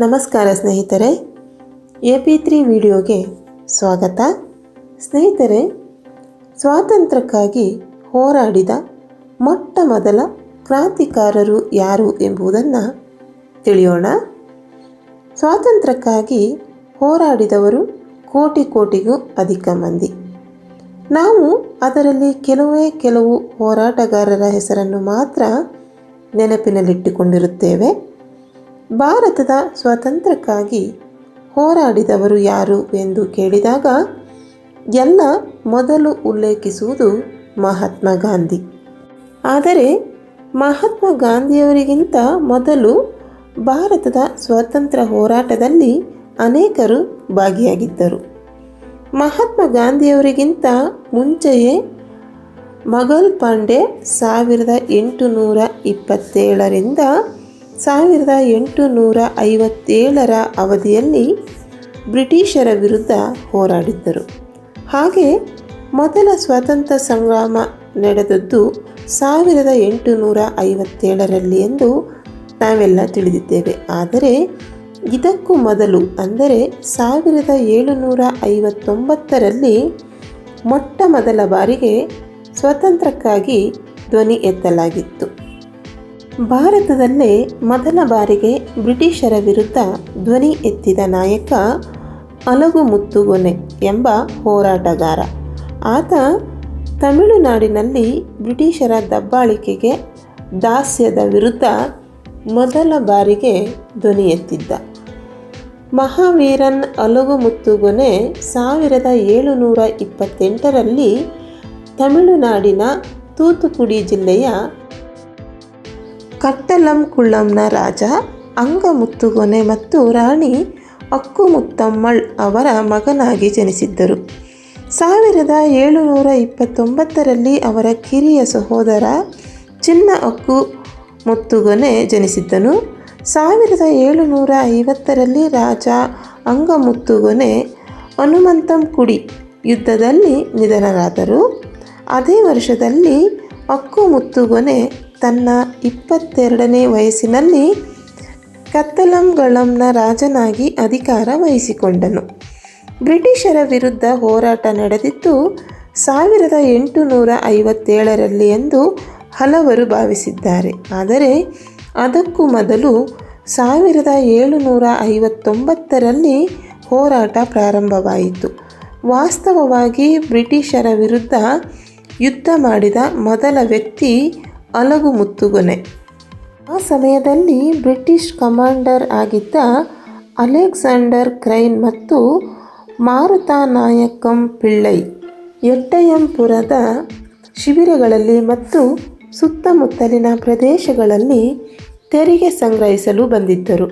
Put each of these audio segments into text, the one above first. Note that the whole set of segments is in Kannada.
ನಮಸ್ಕಾರ ಸ್ನೇಹಿತರೆ, ಎ ಪಿ ತ್ರೀ ವಿಡಿಯೋಗೆ ಸ್ವಾಗತ. ಸ್ನೇಹಿತರೆ, ಸ್ವಾತಂತ್ರ್ಯಕ್ಕಾಗಿ ಹೋರಾಡಿದ ಮೊಟ್ಟ ಮೊದಲ ಕ್ರಾಂತಿಕಾರರು ಯಾರು ಎಂಬುದನ್ನು ತಿಳಿಯೋಣ. ಸ್ವಾತಂತ್ರ್ಯಕ್ಕಾಗಿ ಹೋರಾಡಿದವರು ಕೋಟಿ ಕೋಟಿಗೂ ಅಧಿಕ ಮಂದಿ. ನಾವು ಅದರಲ್ಲಿ ಕೆಲವೇ ಕೆಲವು ಹೋರಾಟಗಾರರ ಹೆಸರನ್ನು ಮಾತ್ರ ನೆನಪಿನಲ್ಲಿಟ್ಟುಕೊಂಡಿರುತ್ತೇವೆ. ಭಾರತದ ಸ್ವಾತಂತ್ರ್ಯಕ್ಕಾಗಿ ಹೋರಾಡಿದವರು ಯಾರು ಎಂದು ಕೇಳಿದಾಗ, ಎಲ್ಲ ಮೊದಲು ಉಲ್ಲೇಖಿಸುವುದು ಮಹಾತ್ಮ ಗಾಂಧಿ. ಆದರೆ, ಮಹಾತ್ಮ ಗಾಂಧಿಯವರಿಗಿಂತ ಮೊದಲು ಭಾರತದ ಸ್ವಾತಂತ್ರ್ಯ ಹೋರಾಟದಲ್ಲಿ ಅನೇಕರು ಭಾಗಿಯಾಗಿದ್ದರು. ಮಹಾತ್ಮ ಗಾಂಧಿಯವರಿಗಿಂತ ಮುಂಚೆಯೇ ಮಗಲ್ ಪಾಂಡೆ ಸಾವಿರದ ಎಂಟುನೂರ ಇಪ್ಪತ್ತೇಳರಿಂದ ಸಾವಿರದ ಎಂಟುನೂರ ಐವತ್ತೇಳರ ಅವಧಿಯಲ್ಲಿ ಬ್ರಿಟಿಷರ ವಿರುದ್ಧ ಹೋರಾಡಿದ್ದರು. ಹಾಗೆ ಮೊದಲ ಸ್ವಾತಂತ್ರ್ಯ ಸಂಗ್ರಾಮ ನಡೆದದ್ದು ಸಾವಿರದ ಎಂಟುನೂರ ಐವತ್ತೇಳರಲ್ಲಿ ಎಂದು ನಾವೆಲ್ಲ ತಿಳಿದಿದ್ದೇವೆ. ಆದರೆ ಇದಕ್ಕೂ ಮೊದಲು, ಅಂದರೆ ಸಾವಿರದ ಏಳುನೂರ ಐವತ್ತೊಂಬತ್ತರಲ್ಲಿ ಮೊಟ್ಟ ಮೊದಲ ಬಾರಿಗೆ ಸ್ವತಂತ್ರಕ್ಕಾಗಿ ಧ್ವನಿ ಎತ್ತಲಾಗಿತ್ತು. ಭಾರತದಲ್ಲೇ ಮೊದಲ ಬಾರಿಗೆ ಬ್ರಿಟಿಷರ ವಿರುದ್ಧ ಧ್ವನಿ ಎತ್ತಿದ ನಾಯಕ ಅಲಗು ಮುತ್ತುಗೊನೆ ಎಂಬ ಹೋರಾಟಗಾರ. ಆತ ತಮಿಳುನಾಡಿನಲ್ಲಿ ಬ್ರಿಟಿಷರ ದಬ್ಬಾಳಿಕೆಗೆ ದಾಸ್ಯದ ವಿರುದ್ಧ ಮೊದಲ ಬಾರಿಗೆ ಧ್ವನಿ ಎತ್ತಿದ್ದ. ಮಹಾವೀರನ್ ಅಲಗು ಮುತ್ತುಗೊನೆ ಸಾವಿರದ ಏಳುನೂರ ಇಪ್ಪತ್ತೆಂಟರಲ್ಲಿ ತಮಿಳುನಾಡಿನ ತೂತುಕುಡಿ ಜಿಲ್ಲೆಯ ಕಟ್ಟಲಂ ಕುಳ್ಳಂನ ರಾಜ, ಅಂಗಮುತ್ತುಗೊನೆ ಮತ್ತು ರಾಣಿ ಅಕ್ಕುಮುತ್ತಮ್ಮಳ್ ಅವರ ಮಗನಾಗಿ ಜನಿಸಿದ್ದರು. ಸಾವಿರದ ಏಳುನೂರ ಇಪ್ಪತ್ತೊಂಬತ್ತರಲ್ಲಿ ಅವರ ಕಿರಿಯ ಸಹೋದರ ಚಿನ್ನ ಅಕ್ಕು ಮುತ್ತುಗೊನೆ ಜನಿಸಿದ್ದನು. ಸಾವಿರದ ಏಳುನೂರ ಐವತ್ತರಲ್ಲಿ ರಾಜ ಅಂಗಮುತ್ತುಗೊನೆ ಹನುಮಂತಂ ಕುಡಿ ಯುದ್ಧದಲ್ಲಿ ನಿಧನರಾದರು. ಅದೇ ವರ್ಷದಲ್ಲಿ ಅಕ್ಕು ಮುತ್ತುಗೊನೆ ತನ್ನ ಇಪ್ಪತ್ತೆರಡನೇ ವಯಸ್ಸಿನಲ್ಲಿ ಕತ್ತಲಂಗಳಂನ ರಾಜನಾಗಿ ಅಧಿಕಾರ ವಹಿಸಿಕೊಂಡನು. ಬ್ರಿಟಿಷರ ವಿರುದ್ಧ ಹೋರಾಟ ನಡೆದಿದ್ದು ಸಾವಿರದ ಎಂಟುನೂರ ಐವತ್ತೇಳರಲ್ಲಿ ಎಂದು ಹಲವರು ಭಾವಿಸಿದ್ದಾರೆ. ಆದರೆ ಅದಕ್ಕೂ ಮೊದಲು ಸಾವಿರದ ಏಳುನೂರ ಐವತ್ತೊಂಬತ್ತರಲ್ಲಿ ಹೋರಾಟ ಪ್ರಾರಂಭವಾಯಿತು. ವಾಸ್ತವವಾಗಿ ಬ್ರಿಟಿಷರ ವಿರುದ್ಧ ಯುದ್ಧ ಮಾಡಿದ ಮೊದಲ ವ್ಯಕ್ತಿ ಅಲಗು ಮುತ್ತುಗೊನೆ. ಆ ಸಮಯದಲ್ಲಿ ಬ್ರಿಟಿಷ್ ಕಮಾಂಡರ್ ಆಗಿದ್ದ ಅಲೆಕ್ಸಾಂಡರ್ ಕ್ರೈನ್ ಮತ್ತು ಮಾರುತಾ ನಾಯಕಂ ಪಿಳ್ಳೈ ಎಟ್ಟಯಂಪುರದ ಶಿಬಿರಗಳಲ್ಲಿ ಮತ್ತು ಸುತ್ತಮುತ್ತಲಿನ ಪ್ರದೇಶಗಳಲ್ಲಿ ತೆರಿಗೆ ಸಂಗ್ರಹಿಸಲು ಬಂದಿದ್ದರು.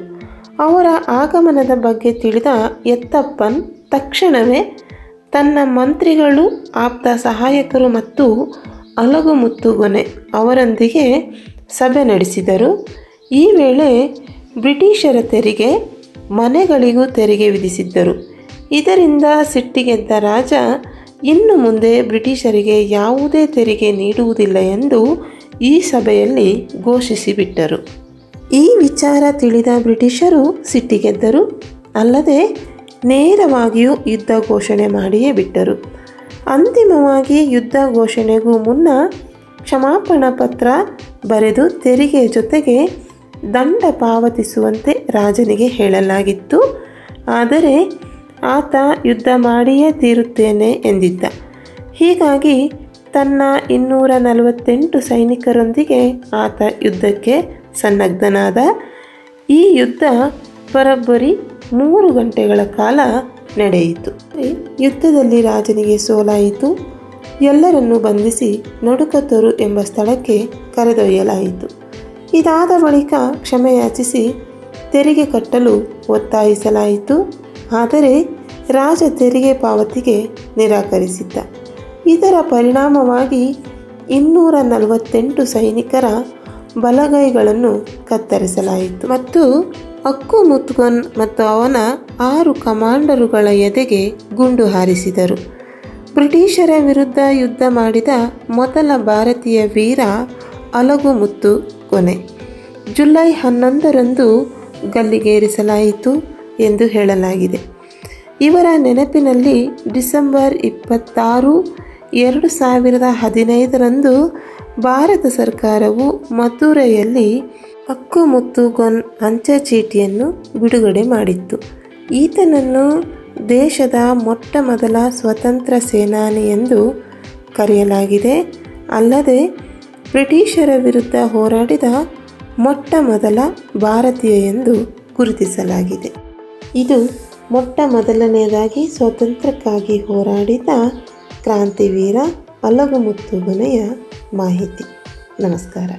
ಅವರ ಆಗಮನದ ಬಗ್ಗೆ ತಿಳಿದ ಎತ್ತಪ್ಪನ್ ತಕ್ಷಣವೇ ತನ್ನ ಮಂತ್ರಿಗಳು, ಆಪ್ತ ಸಹಾಯಕರು ಮತ್ತು ಅಲಗು ಮುತ್ತುಗೊನೆ ಅವರೊಂದಿಗೆ ಸಭೆ ನಡೆಸಿದರು. ಈ ವೇಳೆ ಬ್ರಿಟಿಷರ ತೆರಿಗೆ ಮನೆಗಳಿಗೂ ತೆರಿಗೆ ವಿಧಿಸಿದ್ದರು. ಇದರಿಂದ ಸಿಟ್ಟಿಗೆದ್ದ ರಾಜ ಇನ್ನು ಮುಂದೆ ಬ್ರಿಟಿಷರಿಗೆ ಯಾವುದೇ ತೆರಿಗೆ ನೀಡುವುದಿಲ್ಲ ಎಂದು ಈ ಸಭೆಯಲ್ಲಿ ಘೋಷಿಸಿಬಿಟ್ಟರು. ಈ ವಿಚಾರ ತಿಳಿದ ಬ್ರಿಟಿಷರು ಸಿಟ್ಟಿಗೆದ್ದರು. ಅಲ್ಲದೆ ನೇರವಾಗಿಯೂ ಯುದ್ಧ ಘೋಷಣೆ ಮಾಡಿಯೇ ಬಿಟ್ಟರು. ಅಂತಿಮವಾಗಿ ಯುದ್ಧ ಘೋಷಣೆಗೂ ಮುನ್ನ ಕ್ಷಮಾಪಣಾ ಪತ್ರ ಬರೆದು ತೆರಿಗೆ ಜೊತೆಗೆ ದಂಡ ಪಾವತಿಸುವಂತೆ ರಾಜನಿಗೆ ಹೇಳಲಾಗಿತ್ತು. ಆದರೆ ಆತ ಯುದ್ಧ ಮಾಡಿಯೇ ತೀರುತ್ತೇನೆ ಎಂದಿದ್ದ. ಹೀಗಾಗಿ ತನ್ನ ಇನ್ನೂರ ನಲವತ್ತೆಂಟು ಸೈನಿಕರೊಂದಿಗೆ ಆತ ಯುದ್ಧಕ್ಕೆ ಸನ್ನಗ್ಧನಾದ. ಈ ಯುದ್ಧ ಬರೋಬ್ಬರಿ ಮೂರು ಗಂಟೆಗಳ ಕಾಲ ನಡೆಯಿತು. ಯುದ್ಧದಲ್ಲಿ ರಾಜನಿಗೆ ಸೋಲಾಯಿತು. ಎಲ್ಲರನ್ನು ಬಂಧಿಸಿ ನಡುಕತ್ತರು ಎಂಬ ಸ್ಥಳಕ್ಕೆ ಕರೆದೊಯ್ಯಲಾಯಿತು. ಇದಾದ ಬಳಿಕ ಕ್ಷಮೆಯಾಚಿಸಿ ತೆರಿಗೆ ಕಟ್ಟಲು ಒತ್ತಾಯಿಸಲಾಯಿತು. ಆದರೆ ರಾಜ ತೆರಿಗೆ ಪಾವತಿಗೆ ನಿರಾಕರಿಸಿದ್ದ. ಇದರ ಪರಿಣಾಮವಾಗಿ ಇನ್ನೂರ ನಲವತ್ತೆಂಟು ಸೈನಿಕರ ಬಲಗೈಗಳನ್ನು ಕತ್ತರಿಸಲಾಯಿತು. ಮತ್ತು ಅಕ್ಕು ಮುತ್ಗನ್ ಮತ್ತು ಅವನ ಆರು ಕಮಾಂಡರುಗಳ ಎದೆಗೆ ಗುಂಡು ಹಾರಿಸಿದರು. ಬ್ರಿಟಿಷರ ವಿರುದ್ಧ ಯುದ್ಧ ಮಾಡಿದ ಮೊದಲ ಭಾರತೀಯ ವೀರ ಅಲಗುಮುತ್ತು ಕೊನೆ. ಜುಲೈ ಹನ್ನೊಂದರಂದು ಗಲ್ಲಿಗೇರಿಸಲಾಯಿತು ಎಂದು ಹೇಳಲಾಗಿದೆ. ಇವರ ನೆನಪಿನಲ್ಲಿ ಡಿಸೆಂಬರ್ ಇಪ್ಪತ್ತಾರು, ಎರಡು ಸಾವಿರದ ಹದಿನೈದರಂದು ಭಾರತ ಸರ್ಕಾರವು ಮಥುರೆಯಲ್ಲಿ ಹಕ್ಕುಮುತ್ತುಗೊನ್ ಅಂಚೆ ಚೀಟಿಯನ್ನು ಬಿಡುಗಡೆ ಮಾಡಿತ್ತು. ಈತನನ್ನು ದೇಶದ ಮೊಟ್ಟ ಮೊದಲ ಸ್ವತಂತ್ರ ಸೇನಾನಿ ಎಂದು ಕರೆಯಲಾಗಿದೆ. ಅಲ್ಲದೆ, ಬ್ರಿಟಿಷರ ವಿರುದ್ಧ ಹೋರಾಡಿದ ಮೊಟ್ಟ ಮೊದಲ ಭಾರತೀಯ ಎಂದು ಗುರುತಿಸಲಾಗಿದೆ. ಇದು ಮೊಟ್ಟ ಮೊದಲನೆಯದಾಗಿ ಸ್ವಾತಂತ್ರ್ಯಕ್ಕಾಗಿ ಹೋರಾಡಿದ ಕ್ರಾಂತಿವೀರ ಅಲಗುಮುತ್ತುಗೊನೆಯ ಮಾಹಿತಿ. ನಮಸ್ಕಾರ.